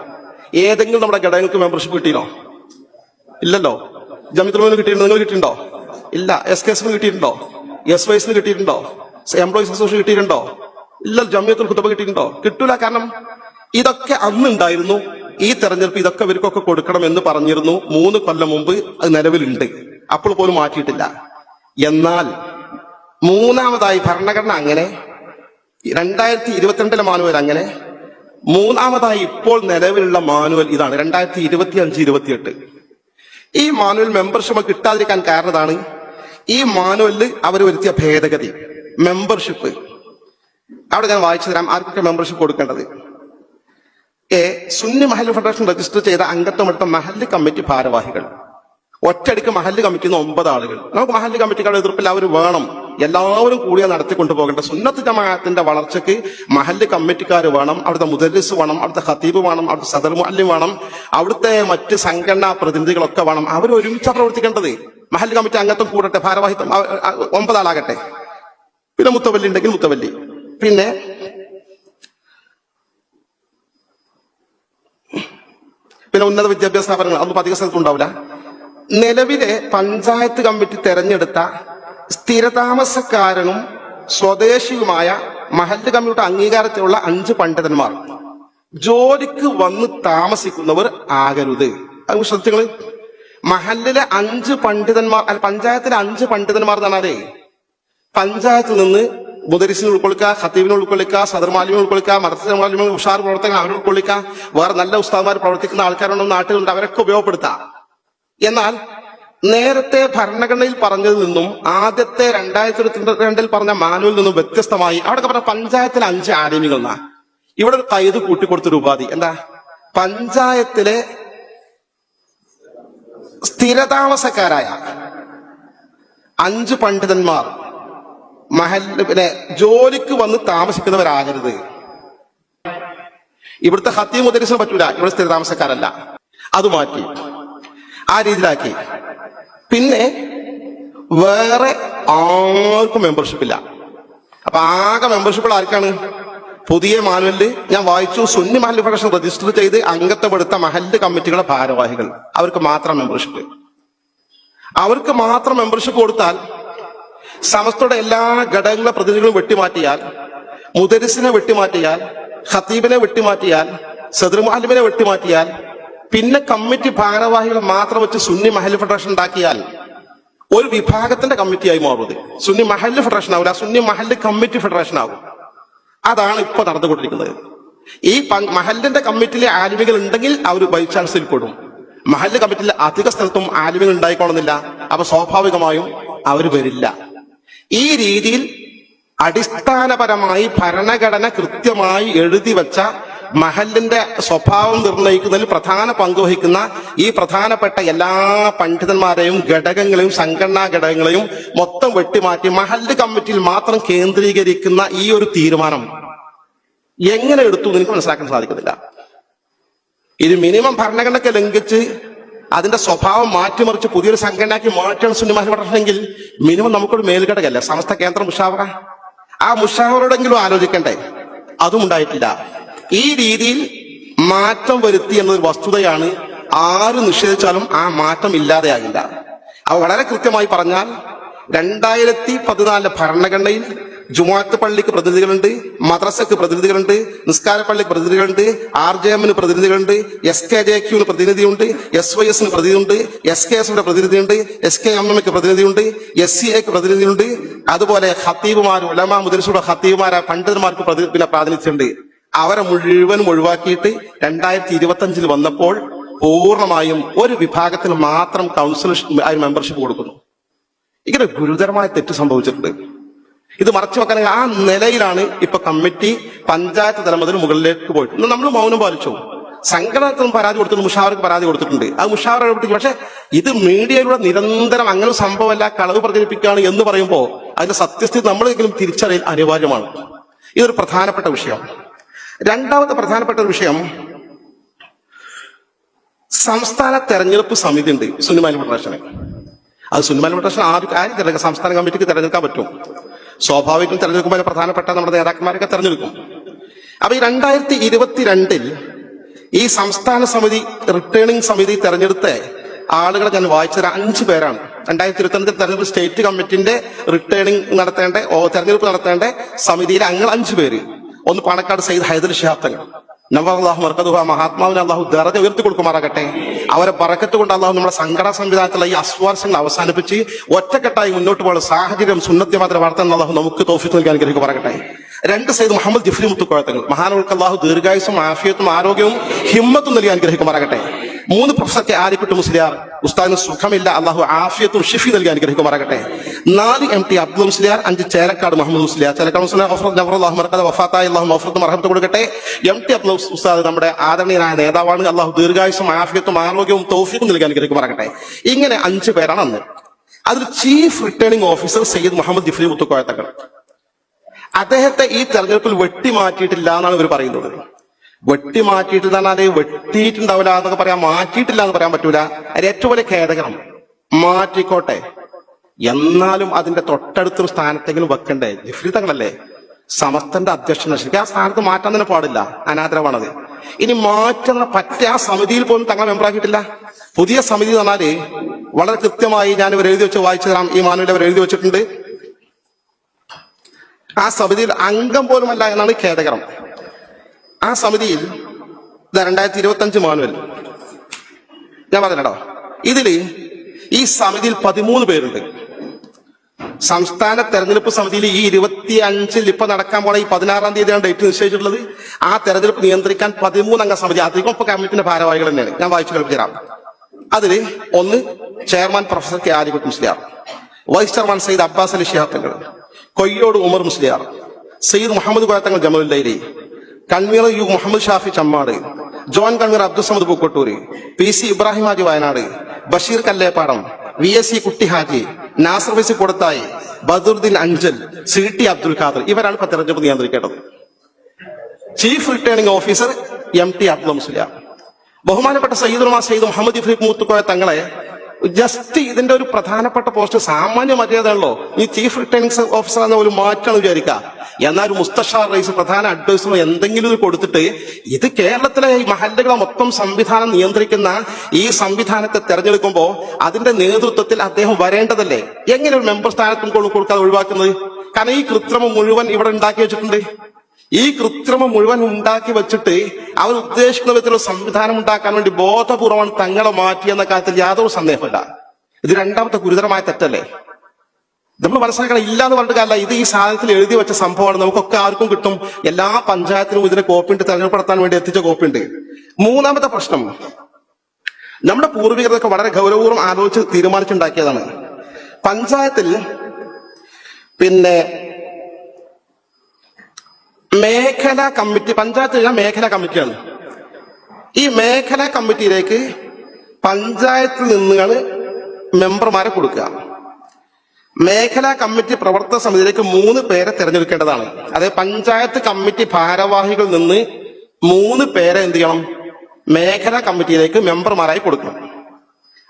ഏതെങ്കിലും നമ്മുടെ ഘടകങ്ങൾക്ക് മെമ്പർഷിപ്പ് കിട്ടിയോ ഇല്ലല്ലോ. ജമിത്രമിന് കിട്ടിയിട്ടുണ്ടോ? നിങ്ങൾ കിട്ടിയിട്ടുണ്ടോ? ഇല്ല. എസ് കെ എസിന് കിട്ടിയിട്ടുണ്ടോ? എസ് വൈസിന് കിട്ടിയിട്ടുണ്ടോ? എംപ്ലോയീസ് അസോസിയേഷൻ കിട്ടിയിട്ടുണ്ടോ? ഇല്ല. ജമിയത്തുൽ കുത്തബ കിട്ടിയിട്ടുണ്ടോ? കിട്ടൂല. കാരണം ഇതൊക്കെ അന്നുണ്ടായിരുന്നു. ഈ തെരഞ്ഞെടുപ്പ് ഇതൊക്കെ ഇവർക്കൊക്കെ കൊടുക്കണം എന്ന് പറഞ്ഞിരുന്നു. മൂന്ന് കൊല്ലം മുമ്പ് അത് നിലവിലുണ്ട്. അപ്പോൾ പോലും മാറ്റിയിട്ടില്ല. എന്നാൽ മൂന്നാമതായി ഭരണഘടന അങ്ങനെ. രണ്ടായിരത്തി ഇരുപത്തിരണ്ടിലെ മാനുവൽ അങ്ങനെ. മൂന്നാമതായി ഇപ്പോൾ നിലവിലുള്ള മാനുവൽ ഇതാണ് രണ്ടായിരത്തി ഇരുപത്തി അഞ്ച് ഇരുപത്തിയെട്ട്. ഈ മാനുവൽ മെമ്പർഷിപ്പ് കിട്ടാതിരിക്കാൻ കാരണതാണ് ഈ മാനുവലിൽ അവർ വരുത്തിയ ഭേദഗതി മെമ്പർഷിപ്പ്. അവിടെ ഞാൻ വായിച്ചു തരാം ആർക്കൊക്കെ മെമ്പർഷിപ്പ് കൊടുക്കേണ്ടത്. എ സുന്നി മഹല്ല് ഫെഡറേഷൻ രജിസ്റ്റർ ചെയ്ത അംഗത്വമെടുത്ത മഹല്ല് കമ്മിറ്റി ഭാരവാഹികൾ. ഒറ്റയടിക്ക് മഹല്ല് കമ്മിക്കുന്ന ഒമ്പത് ആളുകൾ. നമുക്ക് മഹല്ല് കമ്മിറ്റിക്കാരുടെ എതിർപ്പിൽ അവർ വേണം. എല്ലാവരും കൂടിയ നടത്തിക്കൊണ്ടു പോകേണ്ട. സുന്നത്ത് ജമാഅത്തിന്റെ വളർച്ചയ്ക്ക് മഹല്ല് കമ്മിറ്റിക്കാർ വേണം അവിടുത്തെ മുദരിസ് വേണം അവിടുത്തെ ഖത്തീബ് വേണം അവിടുത്തെ സദർ മുഅല്ലിം വേണം അവിടുത്തെ മറ്റ് സംഘടനാ പ്രതിനിധികളൊക്കെ വേണം. അവർ ഒരുമിച്ചാണ് പ്രവർത്തിക്കേണ്ടത്. മഹല്ല് കമ്മിറ്റി അംഗത്വം കൂടട്ടെ ഭാരവാഹിത്വം ഒമ്പതാളാകട്ടെ പിന്നെ മുത്തവല്ലി ഉണ്ടെങ്കിൽ മുത്തവല്ലി. പിന്നെ പിന്നെ ഉന്നത വിദ്യാഭ്യാസ സ്ഥാപനങ്ങൾ അതൊന്നും അധിക സ്ഥലത്തും ഉണ്ടാവില്ല നിലവിലെ പഞ്ചായത്ത് കമ്മിറ്റി തെരഞ്ഞെടുത്ത സ്ഥിരതാമസക്കാരനും സ്വദേശിയുമായ മഹല്ല് കമ്മിറ്റിയുടെ അംഗീകാരത്തിലുള്ള അഞ്ച് പണ്ഡിതന്മാർ. ജോലിക്ക് വന്ന് താമസിക്കുന്നവർ ആകരുത്. അത് ശ്രദ്ധിച്ചങ്ങൾ മഹല്ലിലെ അഞ്ച് പണ്ഡിതന്മാർ അല്ല പഞ്ചായത്തിലെ അഞ്ച് പണ്ഡിതന്മാർ പറഞ്ഞാലേ പഞ്ചായത്തിൽ നിന്ന് മുദരിസിനെ ഉൾക്കൊള്ളിക്കുക ഖത്തീബിനെ ഉൾക്കൊള്ളിക്കുക സദർമാലിനെ ഉൾക്കൊള്ളിക്കുക മർത്തമാലിനെ ഉഷാർ പ്രവർത്തകർ അവരെ ഉൾക്കൊള്ളിക്കുക വേറെ നല്ല ഉസ്താദ്മാർ പ്രവർത്തിക്കുന്ന ആൾക്കാരുണ്ടെന്ന് നാട്ടിലുണ്ട് അവരൊക്കെ ഉപയോഗപ്പെടുത്താം. എന്നാൽ നേരത്തെ ഭരണഘടനയിൽ പറഞ്ഞതിൽ നിന്നും ആദ്യത്തെ രണ്ടായിരത്തി ഇരുപത്തി രണ്ടിൽ പറഞ്ഞ മാനുവൽ നിന്നും വ്യത്യസ്തമായി അവിടെ പറഞ്ഞ പഞ്ചായത്തിലെ അഞ്ച് ആലിമികൾ എന്നാ ഇവിടെ ഒരു കൈത് കൂട്ടിക്കൊടുത്തൊരു ഉപാധി. എന്താ? പഞ്ചായത്തിലെ സ്ഥിരതാമസക്കാരായ അഞ്ച് പണ്ഡിതന്മാർ മഹൽ പിന്നെ ജോലിക്ക് വന്ന് താമസിക്കുന്നവരാകരുത്. ഇവിടുത്തെ ഹത്തി മുദ്രസിന് പറ്റൂല. ഇവിടെ സ്ഥിരതാമസക്കാരല്ല. അത് മാറ്റി. ആ രീതിയിലാക്കി. പിന്നെ വേറെ ആർക്കും മെമ്പർഷിപ്പ് ഇല്ല. അപ്പൊ ആകെ മെമ്പർഷിപ്പ് ആർക്കാണ്? പുതിയ മാനുവലിൽ ഞാൻ വായിച്ചു സുന്നി മഹല്ല് ഫെഡറേഷൻ രജിസ്റ്റർ ചെയ്ത് അംഗത്വപ്പെടുത്ത മഹല്ല് കമ്മിറ്റികളുടെ ഭാരവാഹികൾ. അവർക്ക് മാത്രം മെമ്പർഷിപ്പ് അവർക്ക് മാത്രം മെമ്പർഷിപ്പ് കൊടുത്താൽ സമസ്തയുടെ എല്ലാ ഘടകങ്ങളെ പ്രതിനിധികളും വെട്ടിമാറ്റിയാൽ മുദരിസിനെ വെട്ടിമാറ്റിയാൽ ഖത്തീബിനെ വെട്ടിമാറ്റിയാൽ സദർ മുഹല്ലിമിനെ വെട്ടിമാറ്റിയാൽ പിന്നെ കമ്മിറ്റി ഭാരവാഹികൾ മാത്രം വെച്ച് സുന്നി മഹല്ല് ഫെഡറേഷൻ ഉണ്ടാക്കിയാൽ ഒരു വിഭാഗത്തിന്റെ കമ്മിറ്റിയായി മാറുന്നത് സുന്നി മഹല്ല് ഫെഡറേഷൻ ആവില്ല സുന്നി മഹല്ല് കമ്മിറ്റി ഫെഡറേഷൻ ആകും അതാണ് ഇപ്പൊ നടന്നുകൊണ്ടിരിക്കുന്നത്. ഈ മഹല്ലിന്റെ കമ്മിറ്റിയിലെ ആലിമികൾ ഉണ്ടെങ്കിൽ അവർ ബൈ ചാൻസിൽ പെടും. മഹല്ല് കമ്മിറ്റിയിലെ അധിക സ്ഥലത്തും ആലിമികൾ ഉണ്ടായിക്കോളുന്നില്ല അപ്പൊ സ്വാഭാവികമായും അവർ വരില്ല. ഈ രീതിയിൽ അടിസ്ഥാനപരമായി ഭരണഘടന കൃത്യമായി എഴുതി വെച്ച മഹലിന്റെ സ്വഭാവം നിർണയിക്കുന്നതിൽ പ്രധാന പങ്ക് വഹിക്കുന്ന ഈ പ്രധാനപ്പെട്ട എല്ലാ പണ്ഡിതന്മാരെയും ഘടകങ്ങളെയും സംഘടനാ ഘടകങ്ങളെയും മൊത്തം വെട്ടിമാറ്റി മഹല്ല് കമ്മിറ്റിയിൽ മാത്രം കേന്ദ്രീകരിക്കുന്ന ഈ ഒരു തീരുമാനം എങ്ങനെ എടുത്തു എനിക്ക് മനസ്സിലാക്കാൻ സാധിക്കുന്നില്ല. ഇത് മിനിമം ഭരണഘടനയ്ക്ക് ലംഘിച്ച് അതിന്റെ സ്വഭാവം മാറ്റിമറിച്ച് പുതിയൊരു സംഘടനയാക്കി മാറ്റണം സുന്നിമാൻ പഠനമെങ്കിൽ മിനിമം നമുക്കൊരു മേൽഘടകല്ലേ? സമസ്ത കേന്ദ്ര മുഷാവറ. ആ മുഷാവറോടെങ്കിലും ആലോചിക്കണ്ടേ? അതും ഉണ്ടായിട്ടില്ല. ഈ രീതിയിൽ മാറ്റം വരുത്തി എന്നൊരു വസ്തുതയാണ് ആര് നിഷേധിച്ചാലും ആ മാറ്റം ഇല്ലാതെയാകില്ല. അവ വളരെ കൃത്യമായി പറഞ്ഞാൽ രണ്ടായിരത്തി പതിനാലിലെ ഭരണഘടനയിൽ ജുമാത്ത് പള്ളിക്ക് പ്രതിനിധികളുണ്ട് മദ്രസക്ക് പ്രതിനിധികളുണ്ട് നിസ്കാര പള്ളിക്ക് പ്രതിനിധികളുണ്ട് ആർ ജെ എമ്മിന് പ്രതിനിധികളുണ്ട് എസ് കെ ജെ ക്യുവിന് പ്രതിനിധിയുണ്ട് എസ് വൈ എസിന് പ്രതിനിധിയുണ്ട് എസ് കെ എസിന്റെ പ്രതിനിധിയുണ്ട് എസ് കെ എം എമ്മിക്ക് പ്രതിനിധിയുണ്ട് എസ് സി എക്ക് പ്രതിനിധിയുണ്ട്. അതുപോലെ ഹത്തീബുമാർ ഉലമ മുദ്രസുടെ ഹത്തീബുമാരായ പണ്ഡിതന്മാർക്ക് പിന്നെ പ്രാതിനിധ്യമുണ്ട്. അവരെ മുഴുവൻ ഒഴിവാക്കിയിട്ട് രണ്ടായിരത്തി ഇരുപത്തി അഞ്ചിൽ വന്നപ്പോൾ പൂർണമായും ഒരു വിഭാഗത്തിന് മാത്രം കൗൺസിൽ മെമ്പർഷിപ്പ് കൊടുക്കുന്നു. ഇങ്ങനെ ഗുരുതരമായ തെറ്റ് സംഭവിച്ചിട്ടുണ്ട്. ഇത് മറച്ചു വെക്കാൻ ആ നിലയിലാണ് ഇപ്പൊ കമ്മിറ്റി പഞ്ചായത്ത് തലം മുതൽ മുകളിലേക്ക് പോയിട്ടുണ്ട് നമ്മൾ മൗനം പാലിച്ചു. സംഘടനത്തിനും പരാതി കൊടുത്തിട്ടുണ്ട് മുഷാവർക്ക് പരാതി കൊടുത്തിട്ടുണ്ട്. ആ മുഷാവർ ഇടപെട്ടു പക്ഷെ ഇത് മീഡിയയിലൂടെ നിരന്തരം അങ്ങനെ സംഭവമല്ല കളവ് പ്രചരിപ്പിക്കുകയാണ് എന്ന് പറയുമ്പോൾ അതിന്റെ സത്യസ്ഥിതി നമ്മളെങ്കിലും തിരിച്ചറിയൽ അനിവാര്യമാണ്. ഇതൊരു പ്രധാനപ്പെട്ട വിഷയം. രണ്ടാമത്തെ പ്രധാനപ്പെട്ട ഒരു വിഷയം സംസ്ഥാന തെരഞ്ഞെടുപ്പ് സമിതി ഉണ്ട് സുനിമാലി ഫെഡറേഷന് അത് സുനിമാലി ഫെഡറേഷൻ ആദ്യം ആരും തിരഞ്ഞെടുക്കും. സംസ്ഥാന കമ്മിറ്റിക്ക് തിരഞ്ഞെടുക്കാൻ പറ്റും. സ്വാഭാവികം തെരഞ്ഞെടുക്കുമ്പോൾ പ്രധാനപ്പെട്ട നമ്മുടെ നേതാക്കന്മാരൊക്കെ തിരഞ്ഞെടുക്കും. അപ്പൊ ഈ രണ്ടായിരത്തി ഇരുപത്തിരണ്ടിൽ ഈ സംസ്ഥാന സമിതി റിട്ടേണിംഗ് സമിതി തെരഞ്ഞെടുത്ത ആളുകളെ ഞാൻ വായിച്ചത് അഞ്ച് പേരാണ്. രണ്ടായിരത്തി ഇരുപത്തിരണ്ടിൽ തെരഞ്ഞെടുപ്പ് സ്റ്റേറ്റ് കമ്മിറ്റിന്റെ റിട്ടേണിംഗ് നടത്തേണ്ട തെരഞ്ഞെടുപ്പ് നടത്തേണ്ട സമിതിയിലെ അങ്ങനെ അഞ്ചു പേര്. ഒന്ന് പാണക്കാട് സയ്യിദ് ഹൈദർ ഷിഹാബ് തങ്ങൾ. നവാഹു മർക്കദുഹ മഹാത്മാവിനെ അള്ളാഹു ദറജ ഉയർത്തി കൊടുക്കുമാറാകട്ടെ അവരെ പറക്കത്ത് കൊണ്ട് അള്ളാഹു നമ്മുടെ സംഘടനാ സംവിധാനത്തിലുള്ള ഈ അസ്വാർശങ്ങൾ അവസാനിപ്പിച്ച് ഒറ്റക്കെട്ടായി മുന്നോട്ട് പോകുന്ന സാഹചര്യം സുന്നത്യമാത്രം വളർത്താൻ അള്ളാഹു നമുക്ക് തോഫിത്ത് നൽകാൻ അനുഗ്രഹിക്കുമാറാകട്ടെ. രണ്ട് സൈദ് മുഹമ്മദ് ജിഫ്രി മുത്തുക്കോഴത്തങ്ങൾ മഹാനവർക്ക് അള്ളാഹു ദീർഘായുസും ആഫിയത്തും ആരോഗ്യവും ഹിമ്മത്തും നൽകി അനുഗ്രഹിക്കുമാറാകട്ടെ. മൂന്ന് കെ ആലിക്കുട്ടി മുസ്ലിയാർ ഉസ്താദിന് സുഖമില്ല അള്ളാഹു ആഫിയത്തും ഷിഫി നൽകി അനുഗ്രഹിക്കുമാറാകട്ടെ. നാല് എം ടി അബ്ദുൽ മുസ്ലിയാർ അഞ്ച് ചേരക്കാട് മുഹമ്മദ് മുസ്ലിയാർ. ചേരക്കാട് മുസ്ലിയാർ വഫാത്തായി അള്ളാഹു മഫറത്ത് മറഹത്ത് കൊടുക്കട്ടെ. എം ടി അബ്ദുൽ ഉസ്താദ് നമ്മുടെ ആദരണീയനായ നേതാവാണ്. അള്ളാഹു ദീർഘായുസും ആഫിയത്തും ആരോഗ്യവും തൗഫീഖും നൽകി അനുഗ്രഹിക്കുമാറാകട്ടെ. ഇങ്ങനെ അഞ്ച് പേരാണ് അന്ന്. അതിൽ chief returning officer Sayyid Muhammad Jifri മുത്തുക്കോയത്തക്കൾ. അദ്ദേഹത്തെ ഈ തെരഞ്ഞെടുപ്പിൽ വെട്ടിമാറ്റിയിട്ടില്ല എന്നാണ് ഇവർ പറയുന്നത്. വെട്ടി മാറ്റിയിട്ടില്ല എന്നാൽ വെട്ടിയിട്ടുണ്ടാവില്ല എന്നൊക്കെ പറയാം. മാറ്റിയിട്ടില്ല എന്ന് പറയാൻ പറ്റൂല. അത് ഏറ്റവും വലിയ ഖേദകരം മാറ്റിക്കോട്ടെ. എന്നാലും അതിന്റെ തൊട്ടടുത്തൊരു സ്ഥാനത്തെങ്കിലും വെക്കണ്ടേ? ജിഫ്രി തങ്ങളല്ലേ സമസ്തന്റെ അധ്യക്ഷൻ ശരിക്കും ആ സ്ഥാനത്ത് മാറ്റാൻ തന്നെ പാടില്ല. അനാദരവാണത്. ഇനി മാറ്റുന്ന പറ്റ ആ സമിതിയിൽ പോലും തങ്ങളെ മെമ്പറാക്കിയിട്ടില്ല പുതിയ സമിതി എന്ന് പറഞ്ഞാൽ വളരെ കൃത്യമായി ഞാൻ ഇവർ എഴുതി വെച്ച് വായിച്ചു തരാം. ഈ മാനുവിൽ അവർ എഴുതി വെച്ചിട്ടുണ്ട്. ആ സമിതിയിൽ അംഗം പോലുമല്ല എന്നാണ് ഖേദകരം ആ സമിതിയിൽ രണ്ടായിരത്തി ഇരുപത്തി അഞ്ച് മാനുവൽ. ഞാൻ പറഞ്ഞോ ഇതിൽ ഈ സമിതിയിൽ പതിമൂന്ന് പേരുണ്ട്. സംസ്ഥാന തെരഞ്ഞെടുപ്പ് സമിതിയിൽ ഈ ഇരുപത്തി അഞ്ചിൽ ഇപ്പൊ നടക്കാൻ പോണ ഈ പതിനാറാം തീയതിയാണ് ഡേറ്റ് നിശ്ചയിച്ചിട്ടുള്ളത്. ആ തെരഞ്ഞെടുപ്പ് നിയന്ത്രിക്കാൻ പതിമൂന്ന് അംഗ സമിതി അധികം ഇപ്പൊ കമ്മിറ്റിന്റെ ഭാരവാഹികൾ തന്നെയാണ്. ഞാൻ വായിച്ചു കളിപ്പിക്കാം അതിൽ ഒന്ന് chairman professor K Alikutty Musliyar vice chairman Sayyid Abbas Ali Shihab Thangal Koyyode Umar Musliyar Sayyid Muhammad Koyathangal Jamalullaili convener U Muhammad Shafi Chemmad joint convener Abdussamad Pookkottur P C Ibrahim Haji Wayanad Basheer Kallepadam V S C Kutty Haji Nasar വൈസി കൊടുത്തായി ബദുർദ്ദീൻ Anchal C T Abdul Khader ഇവരാണ് ഇപ്പൊ തെരഞ്ഞെടുപ്പ് നിയന്ത്രിക്കേണ്ടത്. Chief returning officer M T Abdul മുസ്ലിയ ബഹുമാനപ്പെട്ട സയ്യിദുൽമാ സയ്യിദ് മുഹമ്മദ് ഇഫ്രീഖ് മൂത്തുക്കോയ തങ്ങളെ just ഇതിന്റെ ഒരു പ്രധാനപ്പെട്ട പോസ്റ്റ് സാമാന്യ മര്യാദയുള്ളോ ഈ ചീഫ് റിട്ടേണിംഗ് ഓഫീസർ എന്ന ഒരു മാറ്റാണ് വിചാരിക്കുക. എന്നാൽ ഒരു മുസ്തഷാർ റൈസ് പ്രധാന അഡ്വൈസർ എന്തെങ്കിലും കൊടുത്തിട്ട് ഇത് കേരളത്തിലെ ഈ മഹല്ലുകളെ മൊത്തം സംവിധാനം നിയന്ത്രിക്കുന്ന ഈ സംവിധാനത്തെ തെരഞ്ഞെടുക്കുമ്പോൾ അതിന്റെ നേതൃത്വത്തിൽ അദ്ദേഹം വരേണ്ടതല്ലേ? എങ്ങനെ ഒരു മെമ്പർ സ്ഥാനത്തും കൊടുക്കാതെ ഒഴിവാക്കുന്നത്? കാരണം ഈ കൃത്രിമം മുഴുവൻ ഇവിടെ ഉണ്ടാക്കി വെച്ചിട്ടുണ്ട്. ഈ കൃത്രിമം മുഴുവൻ ഉണ്ടാക്കി വെച്ചിട്ട് അവർ ഉദ്ദേശിക്കുന്ന വിധത്തിലുള്ള സംവിധാനം ഉണ്ടാക്കാൻ വേണ്ടി ബോധപൂർവമാണ് തങ്ങളെ മാറ്റിയെന്ന കാര്യത്തിൽ യാതൊരു സന്ദേഹമില്ല ഇത് രണ്ടാമത്തെ ഗുരുതരമായ തെറ്റല്ലേ? നമ്മൾ മനസ്സിലാക്കണം ഇല്ല എന്ന് പറഞ്ഞിട്ട് കാര്യമില്ല. ഇത് ഈ സാധനത്തിൽ എഴുതി വെച്ച സംഭവമാണ്. നമുക്കൊക്കെ ആർക്കും കിട്ടും. എല്ലാ പഞ്ചായത്തിനും ഇതിനെ കോപ്പിയുണ്ട് തെരഞ്ഞെടുപ്പ് നടത്താൻ വേണ്ടി എത്തിച്ച കോപ്പിയുണ്ട് മൂന്നാമത്തെ പ്രശ്നം. നമ്മുടെ പൂർവികരൊക്കെ വളരെ ഗൗരവപൂർവം ആലോചിച്ച് തീരുമാനിച്ചുണ്ടാക്കിയതാണ്. പഞ്ചായത്തിൽ പിന്നെ മേഖലാ കമ്മിറ്റി പഞ്ചായത്ത് മേഖലാ കമ്മിറ്റിയാണ്. ഈ മേഖലാ കമ്മിറ്റിയിലേക്ക് പഞ്ചായത്തിൽ നിന്നുകൾ മെമ്പർമാരെ കൊടുക്കുക. മേഖലാ കമ്മിറ്റി പ്രവർത്തന സമിതിയിലേക്ക് മൂന്ന് പേരെ തിരഞ്ഞെടുക്കേണ്ടതാണ്. അതായത് പഞ്ചായത്ത് കമ്മിറ്റി ഭാരവാഹികളിൽ നിന്ന് മൂന്ന് പേരെ എന്ത് ചെയ്യണം? മേഖലാ കമ്മിറ്റിയിലേക്ക് മെമ്പർമാരായി കൊടുക്കണം.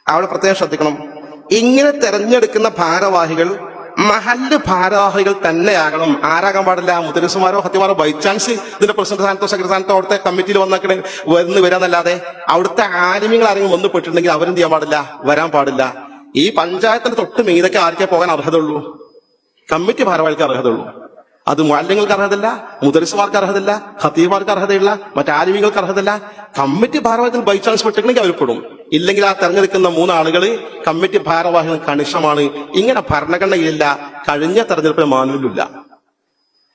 അവിടെ പ്രത്യേകം ശ്രദ്ധിക്കണം. ഇങ്ങനെ തെരഞ്ഞെടുക്കുന്ന ഭാരവാഹികൾ മഹല്ല് ഭാരവാഹികൾ തന്നെയാകണം. ആരാകാൻ പാടില്ല? മുദ്രസുമാരോ ഹത്യമാരോ ബൈ ചാൻസ് ഇതിന്റെ പ്രസിഡന്റ് സ്ഥാനത്തോ സെക്രട്ടറി സ്ഥാനത്തോ അവിടുത്തെ കമ്മിറ്റിയിൽ വന്നൊക്കെ വന്ന് വരാന്നല്ലാതെ അവിടുത്തെ ആലിമ്യങ്ങൾ ആരെങ്കിലും വന്ന് പെട്ടിട്ടുണ്ടെങ്കിൽ അവരെന്ത് ചെയ്യാൻ പാടില്ല? വരാൻ പാടില്ല. ഈ പഞ്ചായത്തിന്റെ തൊട്ട് മീതൊക്കെ ആർക്കേ പോകാൻ അർഹതയുള്ളൂ? കമ്മിറ്റി ഭാരവാഹികൾക്ക് അർഹതയുള്ളൂ. അത് മാലിന്യങ്ങൾക്ക് അർഹതല്ല മുദരിസുമാർക്ക് അർഹതല്ല ഖത്തീബാർക്ക് അർഹതയില്ല മറ്റാലിമികൾക്ക് അർഹതല്ല. കമ്മിറ്റി ഭാരവാഹികൾ ബൈ ചാൻസ് പെട്ടിട്ടുണ്ടെങ്കിൽ അവർ പെടും. ഇല്ലെങ്കിൽ ആ തെരഞ്ഞെടുക്കുന്ന മൂന്നാളുകൾ കമ്മിറ്റി ഭാരവാഹികൾ കണിഷമാണ് ഇങ്ങനെ ഭരണഘടനയിലില്ല. കഴിഞ്ഞ തെരഞ്ഞെടുപ്പിന് മാനുവിലില്ല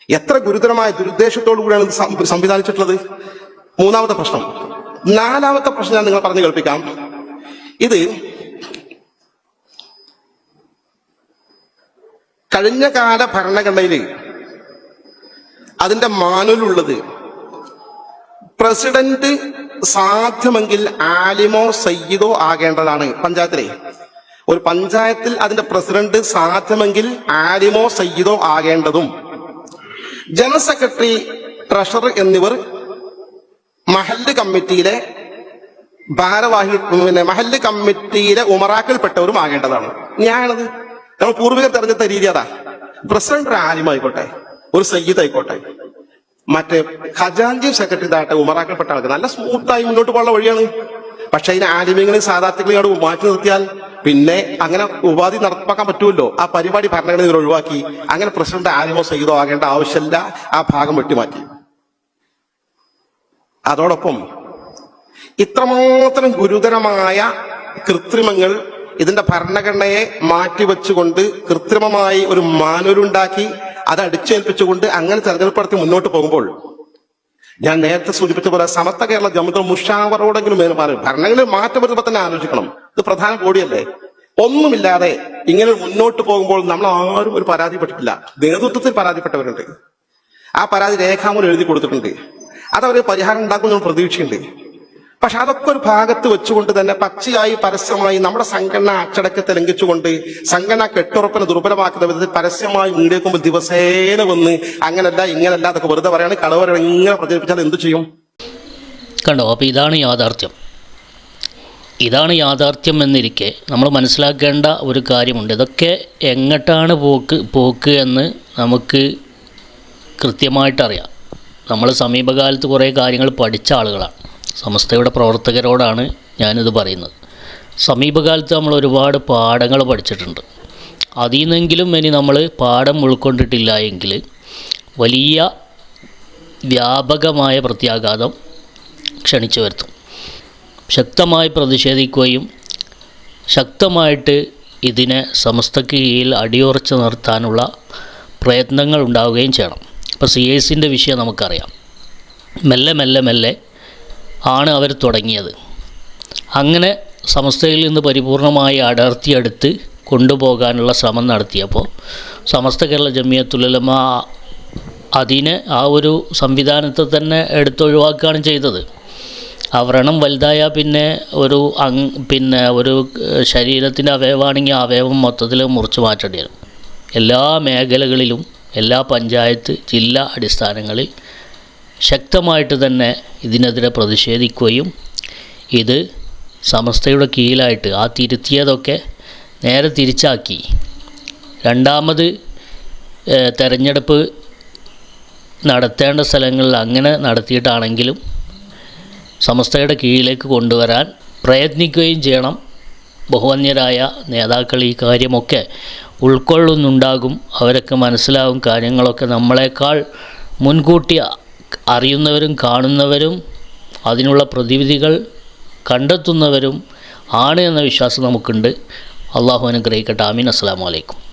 എത്ര ഗുരുതരമായ ദുരുദ്ദേശത്തോടു കൂടിയാണ് സംവിധാനിച്ചിട്ടുള്ളത്? മൂന്നാമത്തെ പ്രശ്നം. നാലാമത്തെ പ്രശ്നം ഞാൻ നിങ്ങൾ പറഞ്ഞു കേൾപ്പിക്കാം. ഇത് കഴിഞ്ഞ കാല ഭരണഘടനയിൽ അതിന്റെ മാനുലുള്ളത് പ്രസിഡന്റ് സാധ്യമെങ്കിൽ ആലിമോ സയ്യിദോ ആകേണ്ടതാണ്. പഞ്ചായത്തിലെ ഒരു പഞ്ചായത്തിൽ അതിന്റെ പ്രസിഡന്റ് സാധ്യമെങ്കിൽ ആലിമോ സയ്യിദോ ആകേണ്ടതും. ജനറൽ സെക്രട്ടറി ട്രഷറർ എന്നിവർ മഹല്ല് കമ്മിറ്റിയിലെ ഭാരവാഹികൾ പിന്നെ മഹല്ല് കമ്മിറ്റിയിലെ ഉമറാക്കൽപ്പെട്ടവരും ആകേണ്ടതാണ്. ഞാനത് നമ്മൾ പൂർവികർ തെരഞ്ഞെടുത്ത രീതി അതാ. പ്രസിഡന്റ് ആലിമായിക്കോട്ടെ. ഒരു സയ്യിദ് ആയിക്കോട്ടെ മറ്റേ ഖജാൻജി സെക്രട്ടറി ഇതാട്ടെ ഉമറാക്കപ്പെട്ട ആൾക്ക് നല്ല സ്മൂത്തായി മുന്നോട്ട് പോകാനുള്ള വഴിയാണ്. പക്ഷെ അതിന് സാധാർത്ഥികളെയും അവിടെ മാറ്റി നിർത്തിയാൽ പിന്നെ അങ്ങനെ ഉപാധി നടപ്പാക്കാൻ പറ്റുമല്ലോ. ആ പരിപാടി ഭരണഘടന ഇതിൽ ഒഴിവാക്കി. അങ്ങനെ പ്രസിഡന്റ് ആലിമോ സയ്യിദോ ആകേണ്ട ആവശ്യമില്ല. ആ ഭാഗം വെട്ടിമാറ്റി. അതോടൊപ്പം ഇത്രമാത്രം ഗുരുതരമായ കൃത്രിമങ്ങൾ ഇതിന്റെ ഭരണഘടനയെ മാറ്റിവെച്ചുകൊണ്ട് കൃത്രിമമായി ഒരു മാനുവലുണ്ടാക്കി അത് അടിച്ചേൽപ്പിച്ചുകൊണ്ട് അങ്ങനെ തെരഞ്ഞെടുപ്പ് നടത്തി മുന്നോട്ട് പോകുമ്പോൾ ഞാൻ നേരത്തെ സൂചിപ്പിച്ച പോലെ സമസ്ത കേരള ജമത മുഷാവറോടെങ്കിലും മാറി. ഭരണങ്ങളിൽ മാറ്റം വരുമ്പോൾ തന്നെ ആലോചിക്കണം. ഇത് പ്രധാന കോടിയല്ലേ? ഒന്നുമില്ലാതെ ഇങ്ങനെ മുന്നോട്ട് പോകുമ്പോൾ നമ്മൾ ആരും ഒരു പരാതിപ്പെട്ടിട്ടില്ല നേതൃത്വത്തിൽ പരാതിപ്പെട്ടവരുണ്ട്. ആ പരാതി രേഖാമൂലം എഴുതി കൊടുത്തിട്ടുണ്ട്. അതവർ പരിഹാരം ഉണ്ടാക്കുമെന്ന് പ്രതീക്ഷയുണ്ട് പക്ഷെ അതൊക്കെ ഒരു ഭാഗത്ത് വെച്ചുകൊണ്ട് തന്നെ പച്ചയായി പരസ്യമായി നമ്മുടെ സംഘടന അച്ചടക്കത്തെ ലംഘിച്ചുകൊണ്ട് സംഘടന കെട്ടുറപ്പിനെ ദുർബലമാക്കുന്ന വിധത്തിൽ പരസ്യമായി മീഡിയക്ക് ദിവസേന വന്ന് അങ്ങനല്ല ഇങ്ങനല്ല അതൊക്കെ വെറുതെ പറയാണ് കളവര ഇങ്ങനെ പ്രചരിപ്പിച്ചാൽ എന്ത് ചെയ്യും? കണ്ടോ അപ്പോൾ ഇതാണ് യാഥാർത്ഥ്യം. ഇതാണ് യാഥാർത്ഥ്യം എന്നിരിക്കെ നമ്മൾ മനസ്സിലാക്കേണ്ട ഒരു കാര്യമുണ്ട്. ഇതൊക്കെ എങ്ങോട്ടാണ് പോക്ക് പോക്ക് എന്ന് നമുക്ക് കൃത്യമായിട്ടറിയാം. നമ്മൾ സമീപകാലത്ത് കുറേ കാര്യങ്ങൾ പഠിച്ച ആളുകളാണ്. സമസ്തയുടെ പ്രവർത്തകരോടാണ് ഞാനിത് പറയുന്നത്. സമീപകാലത്ത് നമ്മൾ ഒരുപാട് പാഠങ്ങൾ പഠിച്ചിട്ടുണ്ട്. അതിൽ നിന്നെങ്കിലും ഇനി നമ്മൾ പാഠം ഉൾക്കൊണ്ടിട്ടില്ല എങ്കിൽ വലിയ വ്യാപകമായ പ്രത്യാഘാതം ക്ഷണിച്ചു വരുത്തും. ശക്തമായി പ്രതിഷേധിക്കുകയും ശക്തമായിട്ട് ഇതിനെ സമസ്തക്ക് കീഴിൽ അടിയുറച്ച് നിർത്താനുള്ള പ്രയത്നങ്ങൾ ഉണ്ടാവുകയും ചെയ്യണം. ഇപ്പോൾ സി എസിന്റെ വിഷയം നമുക്കറിയാം. മെല്ലെ മെല്ലെ മെല്ലെ ആണ് അവർ തുടങ്ങിയത്. അങ്ങനെ സമസ്തയിൽ നിന്ന് പരിപൂർണമായി അടർത്തിയെടുത്ത് കൊണ്ടുപോകാനുള്ള ശ്രമം നടത്തിയപ്പോൾ സമസ്ത കേരള ജമിയത്തുലമ അതിനെ ആ ഒരു സംവിധാനത്തെ തന്നെ എടുത്തൊഴിവാക്കുകയാണ് ചെയ്തത്. ആ വ്രണം വലുതായാൽ പിന്നെ ഒരു അങ് പിന്നെ ഒരു ശരീരത്തിന്റെ ആ അവയവം മൊത്തത്തിൽ മുറിച്ച് മാറ്റേണ്ടി വരും. എല്ലാ മേഖലകളിലും എല്ലാ പഞ്ചായത്ത് ജില്ലാ അടിസ്ഥാനങ്ങളിൽ ശക്തമായിട്ട് തന്നെ ഇതിനെതിരെ പ്രതിഷേധിക്കുകയും ഇത് സമസ്തയുടെ കീഴിലായിട്ട് ആ തിരുത്തിയതൊക്കെ നേരെ തിരിച്ചാക്കി. രണ്ടാമത് തെരഞ്ഞെടുപ്പ് നടത്തേണ്ട സ്ഥലങ്ങളിൽ അങ്ങനെ നടത്തിയിട്ടാണെങ്കിലും സമസ്തയുടെ കീഴിലേക്ക് കൊണ്ടുവരാൻ പ്രയത്നിക്കുകയും ചെയ്യണം. ബഹുവന്യരായ നേതാക്കൾ ഈ കാര്യമൊക്കെ ഉൾക്കൊള്ളുന്നുണ്ടാകും. അവരൊക്കെ മനസ്സിലാവും കാര്യങ്ങളൊക്കെ നമ്മളെക്കാൾ മുൻകൂട്ടി അറിയുന്നവരും കാണുന്നവരും അതിനുള്ള പ്രതിവിധികൾ കണ്ടെത്തുന്നവരും ആണ് എന്ന വിശ്വാസം നമുക്കുണ്ട്. അള്ളാഹു അനുഗ്രഹിക്കട്ടെ. ആമീൻ. അസ്സാം വലൈക്കും